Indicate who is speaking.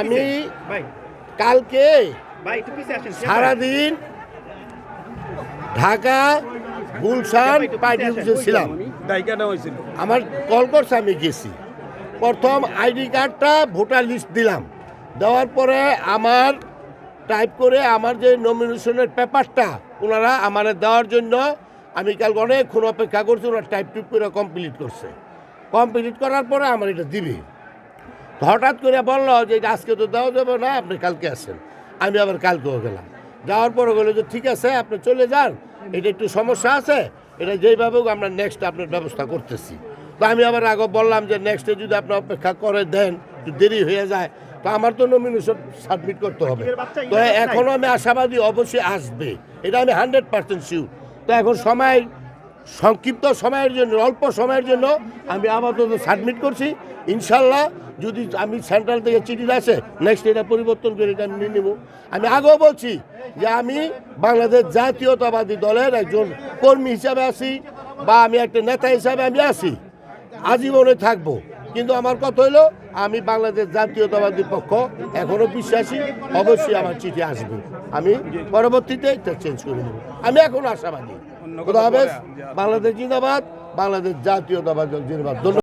Speaker 1: আমি কালকে সারাদিন ঢাকা গুলশান পার্টি অফিসে ছিলাম। আমার কল করছে আমি গেছি। প্রথম আইডি কার্ডটা ভোটার লিস্ট দিলাম। দেওয়ার পরে আমার টাইপ করে আমার যে নমিনেশনের পেপারটা ওনারা আমার দেওয়ার জন্য আমি কাল অনেকক্ষণ অপেক্ষা করছি ওনার টাইপ টুপ করে কমপ্লিট করছে। কমপ্লিট করার পরে আমার এটা দিবে। হঠাৎ করে বলল যে আজকে তো দেওয়া যাবে না আপনি কালকে আসেন। আমি আবার কালকেও গেলাম। যাওয়ার পরে বলল যে ঠিক আছে আপনি চলে যান। এটা একটু সমস্যা আছে। এটা যেইভাবে হোক আমরা নেক্সট আপনার ব্যবস্থা করতেছি। তো আমি আবার আগে বললাম যে নেক্সটে যদি আপনি অপেক্ষা করে দেন একটু দেরি হয়ে যায় তো আমার তো নমিনেশন সাবমিট করতে হবে। তো এখনও আমি আশাবাদী অবশ্যই আসবে। এটা আমি হান্ড্রেড পার্সেন্ট শিওর তো এখন সময় সংক্ষিপ্ত সময়ের জন্য, অল্প সময়ের জন্য আমি আপাতত সাবমিট করছি। ইনশাল্লাহ যদি আমি সেন্ট্রাল থেকে চিঠি আসে নেক্সট এটা পরিবর্তন করে এটা আমি নিয়ে নেব। আমি আগেও বলছি যে আমি বাংলাদেশ জাতীয়তাবাদী দলের একজন কর্মী হিসাবে আছি বা আমি একটা নেতা হিসাবে আমি আছি, আজীবনে থাকব। কিন্তু আমার কথা হইল আমি বাংলাদেশ জাতীয়তাবাদী পক্ষ এখনও বিশ্বাসী, অবশ্যই আমার চিঠি আসবে। আমি পরবর্তীতে এটা চেঞ্জ করে দেবো আমি এখন আশাবাদী। খুদা হাফেজ বাংলাদেশ জিন্দাবাদ বাংলাদেশ জাতীয়তাবাদ জিন্দাবাদ।